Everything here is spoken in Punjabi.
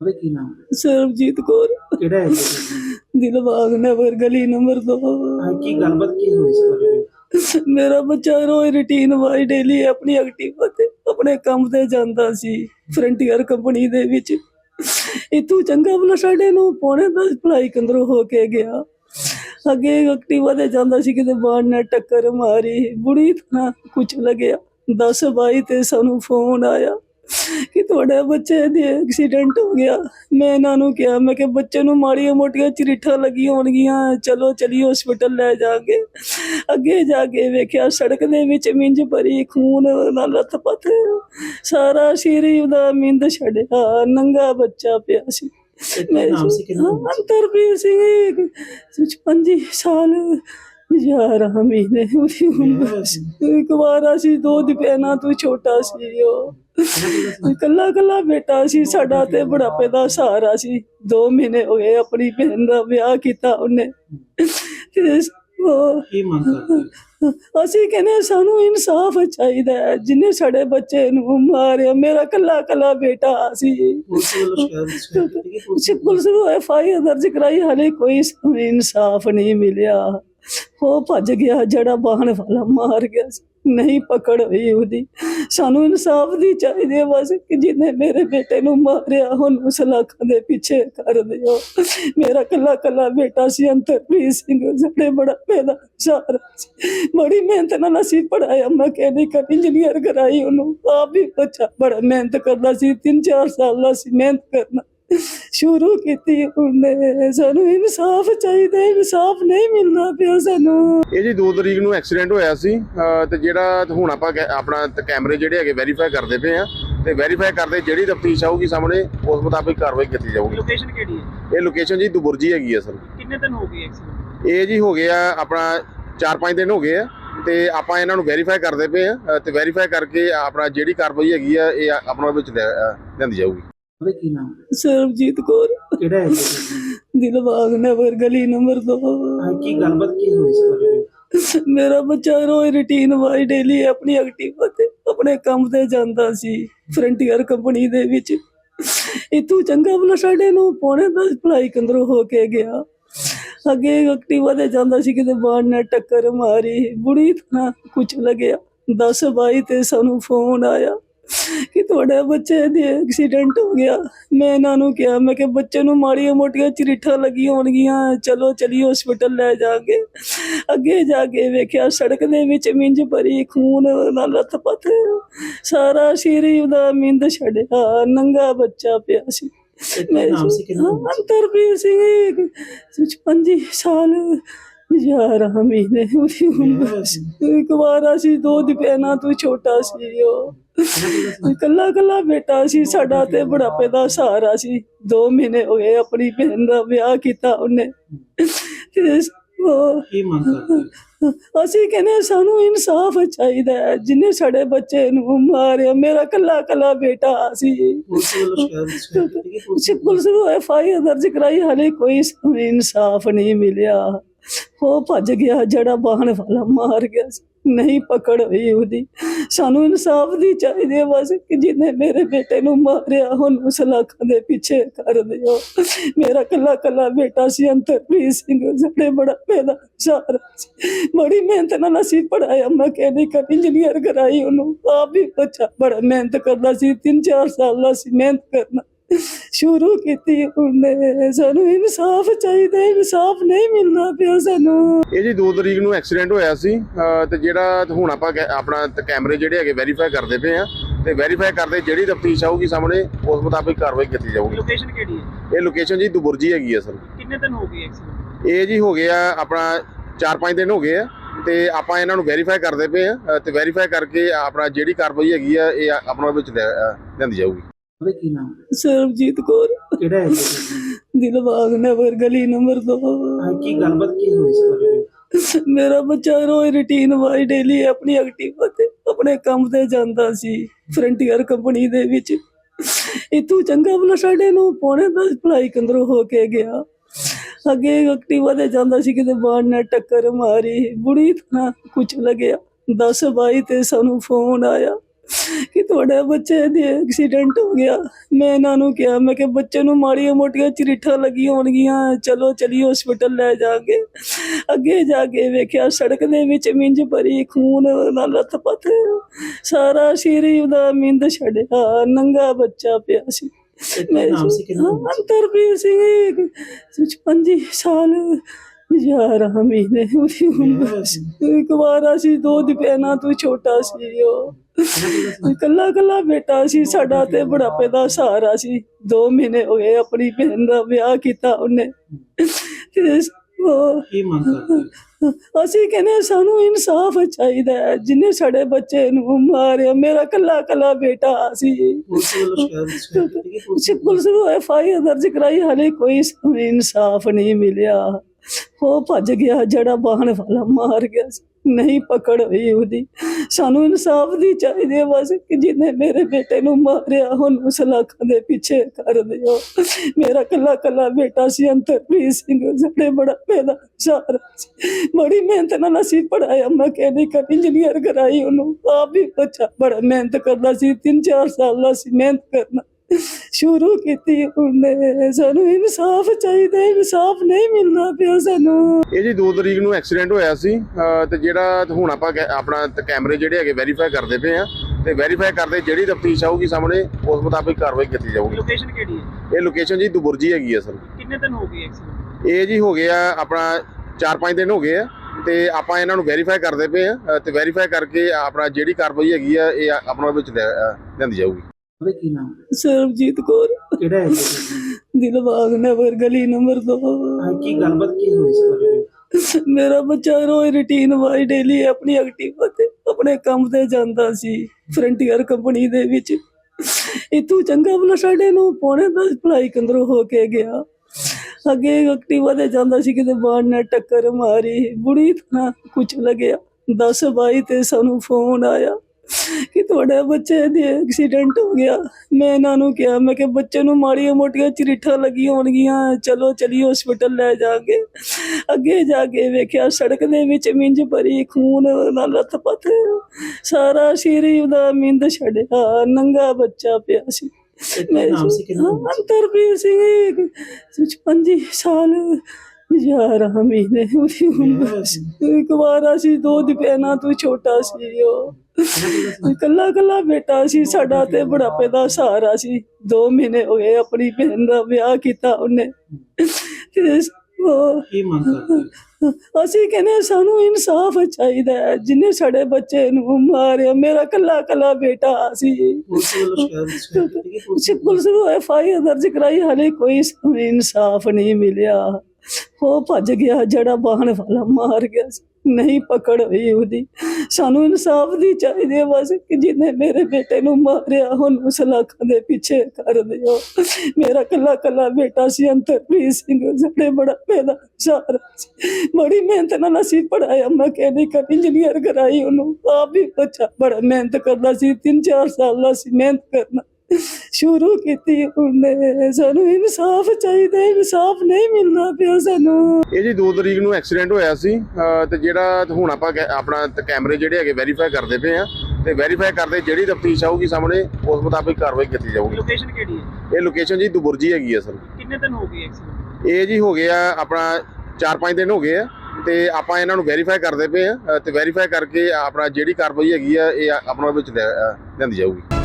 ਉਹਦੇ ਕੀ ਨਾਮ? ਸਰਬਜੀਤ ਕੌਰ। ਕਿਹੜਾ ਹੈ ਦਿਲਬਾਗ ਨਗਰ ਗਲੀ ਨੰਬਰ 2 ਕੀ ਗੱਲਬਾਤ ਕੀ ਹੋਈ ਸੀ ਤੁਹਾਡੇ ਮੇਰਾ ਬੱਚਾ ਰੋਜ਼ ਰੁਟੀਨ ਵਾਈ ਡੇਲੀ ਆਪਣੀ ਐਕਟਿਵਾ ਤੇ ਆਪਣੇ ਕੰਮ ਤੇ ਜਾਂਦਾ ਸੀ ਫਰੰਟੀਅਰ ਕੰਪਨੀ ਦੇ ਵਿੱਚ। ਇਤੋਂ ਚੰਗਾ ਭਲਾ ਸਾਡੇ ਨੂੰ ਪੌਣੇ ਦਸ ਭਲਾਈ ਕੰਦਰੋਂ ਹੋ ਕੇ ਗਿਆ। ਅੱਗੇ ਐਕਟਿਵਾ ਤੇ ਜਾਂਦਾ ਸੀ ਕਿਤੇ ਬਾਣ ਨੇ ਟੱਕਰ ਮਾਰੀ। ਬੁੜੀ ਤਰ੍ਹਾਂ ਕੁਝ ਲੱਗਿਆ। 10 22 ਤੇ ਸਾਨੂੰ ਫੋਨ ਆਇਆ। ਕਿ ਤੁਹਾਡੇ ਬੱਚੇ ਦੇ ਐਕਸੀਡੈਂਟ ਹੋ ਗਿਆ। ਮੈਂ ਇਹਨਾਂ ਨੂੰ ਕਿਹਾ ਮੈਂ ਕਿ ਬੱਚੇ ਨੂੰ ਮਾੜੀਆਂ ਮੋਟੀਆਂ ਚਿਰਿਠਾਂ ਲੱਗੀਆਂ ਹੋਣਗੀਆਂ ਚਲੋ ਚਲੀ ਹਸਪੀਟਲ ਲੈ ਜਾਗੇ। ਅੱਗੇ ਜਾ ਕੇ ਵੇਖਿਆ ਸੜਕ ਦੇ ਵਿੱਚ ਮਿੰਜ ਭਰੀ ਖੂਨ ਨਾਲ ਲੱਥਪੱਥ ਸਾਰਾ ਸਰੀਰ ਹੀ ਉਹਦਾ ਮਿੰਦ ਛੜਿਆ ਨੰਗਾ ਬੱਚਾ ਪਿਆ ਸੀ। ਕੀ ਨਾਮ ਸੀ ਕਿੰਨਾ ਸਿੰਘ 55 ਸਾਲ ਯਾਰ ਮਹੀਨੇ ਉਹਦੀ ਉਮਰ। ਇੱਕ ਵਾਰ ਅਸੀਂ ਦੋ ਦਿਪੈਨਾ ਤੂੰ ਛੋਟਾ ਸੀ ਉਹ। ਕੱਲਾ ਕੱਲਾ ਬੇਟਾ ਸੀ ਸਾਡਾ ਤੇ ਬੁਢਾਪੇ ਦਾ ਸਹਾਰਾ ਸੀ। 2 ਮਹੀਨੇ ਹੋ ਗਏ ਆਪਣੀ ਭੈਣ ਦਾ ਵਿਆਹ ਕੀਤਾ ਉਹਨੇ। ਕੀ ਮੰਗ ਅਸੀਂ ਕਹਿੰਦੇ ਸਾਨੂੰ ਇਨਸਾਫ ਚਾਹੀਦਾ ਹੈ। ਜਿਨੇ ਸਾਡੇ ਬੱਚੇ ਨੂੰ ਮਾਰਿਆ ਮੇਰਾ ਕੱਲਾ ਕੱਲਾ ਬੇਟਾ ਸੀ। ਪੁਲਿਸ ਨੂੰ ਐਫ ਆਈ ਆਰ ਦਰਜ ਕਰਾਈ ਹਾਲੇ ਕੋਈ ਇਨਸਾਫ ਨਹੀਂ ਮਿਲਿਆ। ਉਹ ਭੱਜ ਗਿਆ ਜਿਹੜਾ ਵਾਹਨ ਵਾਲਾ ਮਾਰ ਗਿਆ ਸੀ। ਨਹੀਂ ਪਕੜ ਹੋਈ ਉਹਦੀ। ਸਾਨੂੰ ਇਨਸਾਫ ਦੀ ਚਾਹੀਦੀ ਹੈ ਬਸ ਕਿ ਜਿਹਨੇ ਮੇਰੇ ਬੇਟੇ ਨੂੰ ਮਾਰਿਆ ਉਹਨੂੰ ਸਲਾਖਾਂ ਦੇ ਪਿੱਛੇ ਕਰ ਦਿਓ। ਮੇਰਾ ਕੱਲਾ ਕੱਲਾ ਬੇਟਾ ਸੀ, ਅੰਤਰਪ੍ਰੀਤ ਸਿੰਘ, ਸਾਡੇ ਬੜਾ ਪੈਦਾ ਸਾਰਾ ਸੀ। ਬੜੀ ਮਿਹਨਤ ਨਾਲ ਅਸੀਂ ਪੜਾਇਆ ਮਕੈਨਿਕਲ ਇੰਜੀਨੀਅਰ ਕਰਾਈ ਉਹਨੂੰ। ਆਪ ਵੀ ਬੱਚਾ ਬੜਾ ਮਿਹਨਤ ਕਰਦਾ ਸੀ 3-4 ਸਾਲ ਦਾ ਸੀ ਮਿਹਨਤ ਕਰਨਾ। ਸ਼ੁਰੂ ਕੀਤੀ ਉਹਨੇ ਸਾਨੂੰ ਇਨਸਾਫ ਚਾਹੀਦਾ ਇਨਸਾਫ ਨਹੀਂ ਮਿਲਦਾ ਪਿਆ ਸਾਨੂੰ। ਇਹ ਜੀ 2 ਤਰੀਕ ਨੂੰ ਐਕਸੀਡੈਂਟ ਹੋਇਆ ਸੀ ਤੇ ਜਿਹੜਾ ਹੁਣ ਆਪਾਂ ਆਪਣਾ ਕੈਮਰੇ ਜਿਹੜੇ ਹੈਗੇ ਵੈਰੀਫਾਈ ਕਰਦੇ ਪਏ ਆ। ਤੇ ਵੈਰੀਫਾਈ ਕਰਦੇ ਜਿਹੜੀ ਤਫਤੀਸ਼ ਆਊਗੀ ਸਾਹਮਣੇ ਉਸ ਮੁਤਾਬਿਕ ਕਾਰਵਾਈ ਕੀਤੀ ਜਾਊਗੀ। ਲੋਕੇਸ਼ਨ ਕਿਹੜੀ ਹੈ? ਇਹ ਲੋਕੇਸ਼ਨ ਜੀ ਦੁਬੁਰਜੀ ਹੈਗੀ ਆ ਸਰ। ਕਿੰਨੇ ਦਿਨ ਹੋ ਗਏ ਐਕਸੀਡੈਂਟ ਇਹ ਜੀ ਹੋ ਗਿਆ ਆਪਣਾ 4-5 ਦਿਨ ਹੋ ਗਏ ਆ ਤੇ ਆਪਾਂ ਇਹਨਾਂ ਨੂੰ ਵੈਰੀਫਾਈ ਕਰਦੇ ਪਏ ਆ ਤੇ ਵੈਰੀਫਾਈ ਕਰਕੇ ਆਪਣਾ ਜਿਹੜੀ ਕਾਰਵਾਈ ਹੈਗੀ ਆ ਇਹ ਆਪਣਾ ਵਿੱਚ ਲੈ- ਅਹ ਲਿਆਂਦੀ ਜਾਊਗੀ। ਉਹਦੇ ਕੀ ਨਾਮ? ਸਰਬਜੀਤ ਕੌਰ। ਕਿਹੜਾ ਹੈ ਦਿਲਬਾਗ ਨਗਰ ਗਲੀ ਨੰਬਰ 2 ਕੀ ਗੱਲਬਾਤ ਕੀ ਹੋਈ ਸੀ ਤੁਹਾਡੇ ਮੇਰਾ ਬੱਚਾ ਰੋਜ਼ ਰੁਟੀਨ ਵਾਈ ਡੇਲੀ ਆਪਣੀ ਐਕਟਿਵਾ ਤੇ ਆਪਣੇ ਕੰਮ ਤੇ ਜਾਂਦਾ ਸੀ ਫਰੰਟੀਅਰ ਕੰਪਨੀ ਦੇ ਵਿੱਚ। ਇਤੋਂ ਚੰਗਾ ਭਲਾ ਸਾਡੇ ਨੂੰ ਪੌਣੇ ਦਸ ਭਲਾਈ ਕੰਦਰੋਂ ਹੋ ਕੇ ਗਿਆ। ਅੱਗੇ ਐਕਟਿਵਾ ਤੇ ਜਾਂਦਾ ਸੀ ਕਿਤੇ ਬਾਣ ਨੇ ਟੱਕਰ ਮਾਰੀ। ਬੁੜੀ ਤਰ੍ਹਾਂ ਕੁਝ ਲੱਗਿਆ। 10 22 ਤੇ ਸਾਨੂੰ ਫੋਨ ਆਇਆ। ਕਿ ਤੁਹਾਡੇ ਬੱਚੇ ਦੇ ਐਕਸੀਡੈਂਟ ਹੋ ਗਿਆ। ਮੈਂ ਇਹਨਾਂ ਨੂੰ ਕਿਹਾ ਮੈਂ ਕਿ ਬੱਚੇ ਨੂੰ ਮਾੜੀਆਂ ਮੋਟੀਆਂ ਚਿਰਿਠਾਂ ਲੱਗੀਆਂ ਹੋਣਗੀਆਂ ਚਲੋ ਚਲੀ ਹਸਪੀਟਲ ਲੈ ਜਾਗੇ। ਅੱਗੇ ਜਾ ਕੇ ਵੇਖਿਆ ਸੜਕ ਦੇ ਵਿੱਚ ਮਿੰਜ ਭਰੀ ਖੂਨ ਨਾਲ ਲੱਥਪੱਥ ਸਾਰਾ ਸਰੀਰ ਉਹਦਾ ਮਿੰਦ ਛੜਿਆ ਨੰਗਾ ਬੱਚਾ ਪਿਆ ਸੀ। ਕੀ ਨਾਮ ਸੀ ਕਿੰਨਾ ਸਿੰਘ 55 ਸਾਲ ਯਾਰ ਮਹੀਨੇ ਉਹਦੀ ਉਮਰ। ਇੱਕ ਵਾਰ ਅਸੀਂ ਦੋ ਦਿਪੈਨਾ ਤੂੰ ਛੋਟਾ ਸੀ ਉਹ। ਕੱਲਾ ਕੱਲਾ ਬੇਟਾ ਸੀ ਸਾਡਾ ਤੇ ਬੁਢਾਪੇ ਦਾ ਸਹਾਰਾ ਸੀ। 2 ਮਹੀਨੇ ਹੋ ਗਏ ਆਪਣੀ ਭੈਣ ਦਾ ਵਿਆਹ ਕੀਤਾ ਉਹਨੇ। ਕੀ ਮੰਗ ਕਰਦੇ ਅਸੀਂ ਕਹਿੰਦੇ ਸਾਨੂੰ ਇਨਸਾਫ ਚਾਹੀਦਾ ਹੈ। ਜਿਨੇ ਸਾਡੇ ਬੱਚੇ ਨੂੰ ਮਾਰਿਆ ਮੇਰਾ ਕੱਲਾ ਕੱਲਾ ਬੇਟਾ ਸੀ। ਪੁਲਿਸ ਨੂੰ ਐਫ ਆਈ ਆਰ ਦਰਜ ਕਰਾਈ। ਹਾਲੇ ਕੋਈ ਇਨਸਾਫ ਨਹੀਂ ਮਿਲਿਆ। ਉਹ ਭੱਜ ਗਿਆ ਜਿਹੜਾ ਵਾਹਨ ਵਾਲਾ ਮਾਰ ਗਿਆ ਸੀ। ਨਹੀਂ ਪਕੜ ਹੋਈ ਉਹਦੀ। ਸਾਨੂੰ ਇਨਸਾਫ ਦੀ ਚਾਹੀਦੀ ਹੈ ਬਸ ਕਿ ਜਿਹਨੇ ਮੇਰੇ ਬੇਟੇ ਨੂੰ ਮਾਰਿਆ ਉਹਨੂੰ ਸਲਾਖਾਂ ਦੇ ਪਿੱਛੇ ਕਰ ਦਿਓ। ਮੇਰਾ ਕੱਲਾ ਕੱਲਾ ਬੇਟਾ ਸੀ, ਅੰਤਰਪ੍ਰੀਤ ਸਿੰਘ, ਸਾਡੇ ਬੜਾ ਪੈਦਾ ਸਾਰਾ ਸੀ। ਬੜੀ ਮਿਹਨਤ ਨਾਲ ਅਸੀਂ ਪੜਾਇਆ ਮਕੈਨਿਕਲ ਇੰਜੀਨੀਅਰ ਕਰਾਈ ਉਹਨੂੰ। ਆਪ ਵੀ ਬੱਚਾ ਬੜਾ ਮਿਹਨਤ ਕਰਦਾ ਸੀ 3-4 ਸਾਲ ਦਾ ਸੀ ਮਿਹਨਤ ਕਰਨਾ। ਸ਼ੁਰੂ ਕੀਤੀ ਉਹਨੇ ਸਾਨੂੰ ਇਨਸਾਫ ਚਾਹੀਦਾ ਇਨਸਾਫ ਨਹੀਂ ਮਿਲਦਾ ਪਿਆ ਸਾਨੂੰ। ਇਹ ਜੀ 2 ਤਰੀਕ ਨੂੰ ਐਕਸੀਡੈਂਟ ਹੋਇਆ ਸੀ ਤੇ ਜਿਹੜਾ ਹੁਣ ਆਪਾਂ ਆਪਣਾ ਕੈਮਰੇ ਜਿਹੜੇ ਹੈਗੇ ਵੈਰੀਫਾਈ ਕਰਦੇ ਪਏ ਆ। ਤੇ ਵੈਰੀਫਾਈ ਕਰਦੇ ਜਿਹੜੀ ਤਫਤੀਸ਼ ਆਊਗੀ ਸਾਹਮਣੇ ਉਸ ਮੁਤਾਬਿਕ ਕਾਰਵਾਈ ਕੀਤੀ ਜਾਊਗੀ। ਲੋਕੇਸ਼ਨ ਕਿਹੜੀ ਹੈ? ਇਹ ਲੋਕੇਸ਼ਨ ਜੀ ਦੁਬੁਰਜੀ ਹੈਗੀ ਆ ਸਰ। ਕਿੰਨੇ ਦਿਨ ਹੋ ਗਏ ਐਕਸੀਡੈਂਟ ਇਹ ਜੀ ਹੋ ਗਿਆ ਆਪਣਾ 4-5 ਦਿਨ ਹੋ ਗਏ ਆ ਤੇ ਆਪਾਂ ਇਹਨਾਂ ਨੂੰ ਵੈਰੀਫਾਈ ਕਰਦੇ ਪਏ ਆ ਤੇ ਵੈਰੀਫਾਈ ਕਰਕੇ ਆਪਣਾ ਜਿਹੜੀ ਕਾਰਵਾਈ ਹੈਗੀ ਆ ਇਹ ਆਪਣਾ ਵਿੱਚ ਲੈ- ਅਹ ਲਿਆਂਦੀ ਜਾਊਗੀ। ਉਹਦੇ ਕੀ ਨਾਮ? ਸਰਬਜੀਤ ਕੌਰ। ਕਿਹੜਾ ਹੈ ਦਿਲਬਾਗ ਨਗਰ ਗਲੀ ਨੰਬਰ 2 ਕੀ ਗੱਲਬਾਤ ਕੀ ਹੋਈ ਸੀ ਤੁਹਾਡੇ ਮੇਰਾ ਬੱਚਾ ਰੋਜ਼ ਰੁਟੀਨ ਵਾਈ ਡੇਲੀ ਆਪਣੀ ਐਕਟਿਵਾ ਤੇ ਆਪਣੇ ਕੰਮ ਤੇ ਜਾਂਦਾ ਸੀ ਫਰੰਟੀਅਰ ਕੰਪਨੀ ਦੇ ਵਿੱਚ। ਇਤੋਂ ਚੰਗਾ ਭਲਾ ਸਾਡੇ ਨੂੰ ਪੌਣੇ ਦਸ ਭਲਾਈ ਕੰਦਰੋਂ ਹੋ ਕੇ ਗਿਆ। ਅੱਗੇ ਐਕਟਿਵਾ ਤੇ ਜਾਂਦਾ ਸੀ ਕਿਤੇ ਬਾਣ ਨੇ ਟੱਕਰ ਮਾਰੀ। ਬੁੜੀ ਤਰ੍ਹਾਂ ਕੁਝ ਲੱਗਿਆ। 10 22 ਤੇ ਸਾਨੂੰ ਫੋਨ ਆਇਆ। ਕਿ ਤੁਹਾਡੇ ਬੱਚੇ ਦੇ ਐਕਸੀਡੈਂਟ ਹੋ ਗਿਆ। ਮੈਂ ਇਹਨਾਂ ਨੂੰ ਕਿਹਾ ਮੈਂ ਕਿ ਬੱਚੇ ਨੂੰ ਮਾੜੀਆਂ ਮੋਟੀਆਂ ਚਿਰਿਠਾਂ ਲੱਗੀਆਂ ਹੋਣਗੀਆਂ ਚਲੋ ਚਲੀ ਹਸਪੀਟਲ ਲੈ ਜਾਗੇ। ਅੱਗੇ ਜਾ ਕੇ ਵੇਖਿਆ ਸੜਕ ਦੇ ਵਿੱਚ ਮਿੰਜ ਭਰੀ ਖੂਨ ਨਾਲ ਲੱਥਪੱਥ ਸਾਰਾ ਸ਼ਰੀਰ ਦਾ ਮਿੰਦ ਛੜਿਆ ਨੰਗਾ ਬੱਚਾ ਪਿਆ ਸੀ। ਕੀ ਨਾਮ ਸੀ ਕਿੰਨਾ ਸਿੰਘ 55 ਸਾਲ ਯਾਰਾਂ ਮਹੀਨੇ ਉਹਦੀ ਉਮਰ। ਸੀ। ਇੱਕ ਵਾਰ ਅਸੀਂ ਦੋ ਦਿਪੈਨਾ ਤੋਂ ਛੋਟਾ ਸੀ ਉਹ। ਕੱਲਾ ਕੱਲਾ ਬੇਟਾ ਸੀ ਸਾਡਾ ਤੇ ਬੁਢਾਪੇ ਦਾ ਸਹਾਰਾ ਸੀ। 2 ਮਹੀਨੇ ਹੋ ਗਏ ਆਪਣੀ ਭੈਣ ਦਾ ਵਿਆਹ ਕੀਤਾ ਉਹਨੇ। ਕੀ ਮੰਗ ਕਰਦੇ? ਅਸੀਂ ਕਹਿੰਦੇ ਸਾਨੂੰ ਇਨਸਾਫ ਚਾਹੀਦਾ ਹੈ। ਜਿਨੇ ਸਾਡੇ ਬੱਚੇ ਨੂੰ ਮਾਰਿਆ ਮੇਰਾ ਕੱਲਾ ਕੱਲਾ ਬੇਟਾ ਸੀ। ਪੁਲਿਸ ਨੂੰ ਐਫ ਆਈ ਆਰ ਦਰਜ ਕਰਾਈ। ਹਾਲੇ ਕੋਈ ਇਨਸਾਫ ਨਹੀਂ ਮਿਲਿਆ। ਉਹ ਭੱਜ ਗਿਆ ਜਿਹੜਾ ਵਾਹਨ ਵਾਲਾ ਮਾਰ ਗਿਆ ਸੀ। ਨਹੀਂ ਪਕੜ ਹੋਈ ਉਹਦੀ। ਸਾਨੂੰ ਇਨਸਾਫ ਦੀ ਚਾਹੀਦੀ ਹੈ ਬਸ ਕਿ ਜਿਹਨੇ ਮੇਰੇ ਬੇਟੇ ਨੂੰ ਮਾਰਿਆ ਉਹਨੂੰ ਸਲਾਖਾਂ ਦੇ ਪਿੱਛੇ ਕਰ ਦਿਓ। ਮੇਰਾ ਕੱਲਾ ਕੱਲਾ ਬੇਟਾ ਸੀ, ਅੰਤਰਪ੍ਰੀਤ ਸਿੰਘ, ਸਾਡੇ ਬੜਾ ਪੈਦਾ ਸਾਰਾ ਸੀ। ਬੜੀ ਮਿਹਨਤ ਨਾਲ ਅਸੀਂ ਪੜਾਇਆ ਮਕੈਨਿਕਲ ਇੰਜੀਨੀਅਰ ਕਰਾਈ ਉਹਨੂੰ। ਆਪ ਵੀ ਬੱਚਾ ਬੜਾ ਮਿਹਨਤ ਕਰਦਾ ਸੀ 3-4 ਸਾਲ ਦਾ ਸੀ ਮਿਹਨਤ ਕਰਨਾ। ਸ਼ੁਰੂ ਕੀਤੀ ਉਹਨੇ ਸਾਨੂੰ ਇਨਸਾਫ ਚਾਹੀਦਾ ਇਨਸਾਫ ਨਹੀਂ ਮਿਲਦਾ ਪਿਆ ਸਾਨੂੰ। ਇਹ ਜੀ 2 ਤਰੀਕ ਨੂੰ ਐਕਸੀਡੈਂਟ ਹੋਇਆ ਸੀ ਤੇ ਜਿਹੜਾ ਹੁਣ ਆਪਾਂ ਆਪਣਾ ਕੈਮਰੇ ਜਿਹੜੇ ਹੈਗੇ ਵੈਰੀਫਾਈ ਕਰਦੇ ਪਏ ਆ। ਤੇ ਵੈਰੀਫਾਈ ਕਰਦੇ ਜਿਹੜੀ ਤਫਤੀਸ਼ ਆਊਗੀ ਸਾਹਮਣੇ ਉਸ ਮੁਤਾਬਿਕ ਕਾਰਵਾਈ ਕੀਤੀ ਜਾਊਗੀ। ਲੋਕੇਸ਼ਨ ਕਿਹੜੀ ਹੈ? ਇਹ ਲੋਕੇਸ਼ਨ ਜੀ ਦੁਬੁਰਜੀ ਹੈਗੀ ਹੈ ਸਰ। ਕਿੰਨੇ ਦਿਨ ਹੋ ਗਏ ਐਕਸੀਡੈਂਟ ਇਹ ਜੀ ਹੋ ਗਿਆ ਆਪਣਾ 4-5 ਦਿਨ ਹੋ ਗਏ ਆ ਤੇ ਆਪਾਂ ਇਹਨਾਂ ਨੂੰ ਵੈਰੀਫਾਈ ਕਰਦੇ ਪਏ ਆ ਤੇ ਵੈਰੀਫਾਈ ਕਰਕੇ ਆਪਣਾ ਜਿਹੜੀ ਕਾਰਵਾਈ ਹੈਗੀ ਆ ਇਹ ਆਪਣਾ ਵਿੱਚ ਲੈ- ਅਹ ਲਿਆਂਦੀ ਜਾਊਗੀ। ਉਹਦੇ ਕੀ ਨਾਮ? ਸਰਬਜੀਤ ਕੌਰ। ਕਿਹੜਾ ਹੈ ਦਿਲਬਾਗ ਨਗਰ ਗਲੀ ਨੰਬਰ 2 ਕੀ ਗੱਲਬਾਤ ਕੀ ਹੋਈ ਸੀ ਤੁਹਾਡੇ? ਮੇਰਾ ਬੱਚਾ ਰੋਜ਼ ਰੁਟੀਨ ਵਾਈ ਡੇਲੀ ਆਪਣੀ ਐਕਟਿਵਾ ਤੇ ਆਪਣੇ ਕੰਮ ਤੇ ਜਾਂਦਾ ਸੀ ਫਰੰਟੀਅਰ ਕੰਪਨੀ ਦੇ ਵਿੱਚ। ਇਤੋਂ ਚੰਗਾ ਭਲਾ ਸਾਡੇ ਨੂੰ ਪੌਣੇ ਦਸ ਭਲਾਈ ਕੰਦਰੋਂ ਹੋ ਕੇ ਗਿਆ। ਅੱਗੇ ਐਕਟਿਵਾ ਤੇ ਜਾਂਦਾ ਸੀ ਕਿਤੇ ਬਾਣ ਨੇ ਟੱਕਰ ਮਾਰੀ। ਬੁੜੀ ਤਰ੍ਹਾਂ ਕੁਝ ਲੱਗਿਆ। 10 22 ਤੇ ਸਾਨੂੰ ਫੋਨ ਆਇਆ। ਕਿ ਤੁਹਾਡੇ ਬੱਚੇ ਦੇ ਐਕਸੀਡੈਂਟ ਹੋ ਗਿਆ। ਮੈਂ ਇਹਨਾਂ ਨੂੰ ਕਿਹਾ ਮੈਂ ਕਿ ਬੱਚੇ ਨੂੰ ਮਾੜੀਆਂ ਮੋਟੀਆਂ ਚਿਰਿਠਾਂ ਲੱਗੀਆਂ ਹੋਣਗੀਆਂ ਚਲੋ ਚਲੀ ਹਸਪੀਟਲ ਲੈ ਜਾਗੇ। ਅੱਗੇ ਜਾ ਕੇ ਵੇਖਿਆ ਸੜਕ ਦੇ ਵਿੱਚ ਮਿੰਜ ਭਰੀ ਖੂਨ ਨਾਲ ਲੱਥਪੱਥ ਸਾਰਾ ਸ਼ਰੀਰ ਦਾ ਮਿੰਦ ਛੜਿਆ ਨੰਗਾ ਬੱਚਾ ਪਿਆ ਸੀ। ਸੀ? ਅੰਤਰਪ੍ਰੀਤ ਸਿੰਘ 55 ਸਾਲ। ਯਾਰਾਂ ਮਹੀਨੇ ਉਹਦੀ ਉਮਰ ਸੀ। ਇੱਕ ਵਾਰ ਅਸੀਂ ਦੋ ਦਿਪੈਨਾ ਤੋਂ ਛੋਟਾ ਸੀ ਉਹ। ਕੱਲਾ ਕੱਲਾ ਬੇਟਾ ਸੀ ਸਾਡਾ ਤੇ ਬੁਢਾਪੇ ਦਾ ਸਹਾਰਾ ਸੀ। 2 ਮਹੀਨੇ ਹੋ ਗਏ ਆਪਣੀ ਭੈਣ ਦਾ ਵਿਆਹ ਕੀਤਾ ਉਹਨੇ। ਕੀ? ਅਸੀਂ ਕਹਿੰਦੇ ਸਾਨੂੰ ਇਨਸਾਫ ਚਾਹੀਦਾ ਹੈ। ਜਿਨੇ ਸਾਡੇ ਬੱਚੇ ਨੂੰ ਮਾਰਿਆ ਮੇਰਾ ਕੱਲਾ ਕੱਲਾ ਬੇਟਾ ਸੀ। ਪੁਲਿਸ ਨੂੰ ਐਫ ਆਈ ਆਰ ਦਰਜ ਕਰਾਈ ਹਾਲੇ ਕੋਈ ਇਨਸਾਫ ਨਹੀਂ ਮਿਲਿਆ। ਉਹ ਭੱਜ ਗਿਆ, ਜਿਹੜਾ ਵਾਹਨ ਵਾਲਾ ਮਾਰ ਗਿਆ ਸੀ। ਨਹੀਂ ਪਕੜ ਹੋਈ ਉਹਦੀ। ਸਾਨੂੰ ਇਨਸਾਫ ਦੀ ਚਾਹੀਦੀ ਹੈ ਬਸ, ਕਿ ਜਿਹਨੇ ਮੇਰੇ ਬੇਟੇ ਨੂੰ ਮਾਰਿਆ ਉਹਨੂੰ ਸਲਾਖਾਂ ਦੇ ਪਿੱਛੇ ਕਰ ਦਿਓ। ਮੇਰਾ ਕੱਲਾ ਕੱਲਾ ਬੇਟਾ ਸੀ, ਅੰਤਰਪ੍ਰੀਤ ਸਿੰਘ, ਸਾਡੇ ਬੜਾ ਪੈਦਾ ਸਾਰਾ ਸੀ। ਬੜੀ ਮਿਹਨਤ ਨਾਲ ਅਸੀਂ ਪੜਾਇਆ ਮਕੈਨਿਕਲ ਇੰਜੀਨੀਅਰ ਕਰਾਈ ਉਹਨੂੰ। ਆਪ ਵੀ ਬੱਚਾ ਬੜਾ ਮਿਹਨਤ ਕਰਦਾ ਸੀ 3-4 ਸਾਲ ਦਾ ਸੀ ਮਿਹਨਤ ਕਰਨਾ। ਸ਼ੁਰੂ ਕੀਤੀ ਉਹਨੇ ਸਾਨੂੰ ਇਨਸਾਫ ਚਾਹੀਦਾ ਇਨਸਾਫ ਨਹੀਂ ਮਿਲਦਾ ਪਿਆ ਸਾਨੂੰ। ਇਹ ਜੀ 2 ਤਰੀਕ ਨੂੰ ਐਕਸੀਡੈਂਟ ਹੋਇਆ ਸੀ ਤੇ ਜਿਹੜਾ ਹੁਣ ਆਪਾਂ ਆਪਣਾ ਕੈਮਰੇ ਜਿਹੜੇ ਹੈਗੇ ਵੈਰੀਫਾਈ ਕਰਦੇ ਪਏ ਆ। ਤੇ ਵੈਰੀਫਾਈ ਕਰਦੇ ਜਿਹੜੀ ਤਫਤੀਸ਼ ਆਊਗੀ ਸਾਹਮਣੇ ਉਸ ਮੁਤਾਬਿਕ ਕਾਰਵਾਈ ਕੀਤੀ ਜਾਊਗੀ। ਲੋਕੇਸ਼ਨ ਕਿਹੜੀ ਹੈ? ਇਹ ਲੋਕੇਸ਼ਨ ਜੀ ਦੁਬੁਰਜੀ ਹੈਗੀ ਹੈ ਸਰ। ਕਿੰਨੇ ਦਿਨ ਹੋ ਗਏ ਐਕਸੀਡੈਂਟ ਇਹ ਜੀ ਹੋ ਗਿਆ ਆਪਣਾ 4-5 ਦਿਨ ਹੋ ਗਏ ਆ ਤੇ ਆਪਾਂ ਇਹਨਾਂ ਨੂੰ ਵੈਰੀਫਾਈ ਕਰਦੇ ਪਏ ਆ ਤੇ ਵੈਰੀਫਾਈ ਕਰਕੇ ਆਪਣਾ ਜਿਹੜੀ ਕਾਰਵਾਈ ਹੈਗੀ ਆ ਇਹ ਆਪਣਾ ਵਿੱਚ ਲੈ- ਅਹ ਲਿਆਂਦੀ ਜਾਊਗੀ।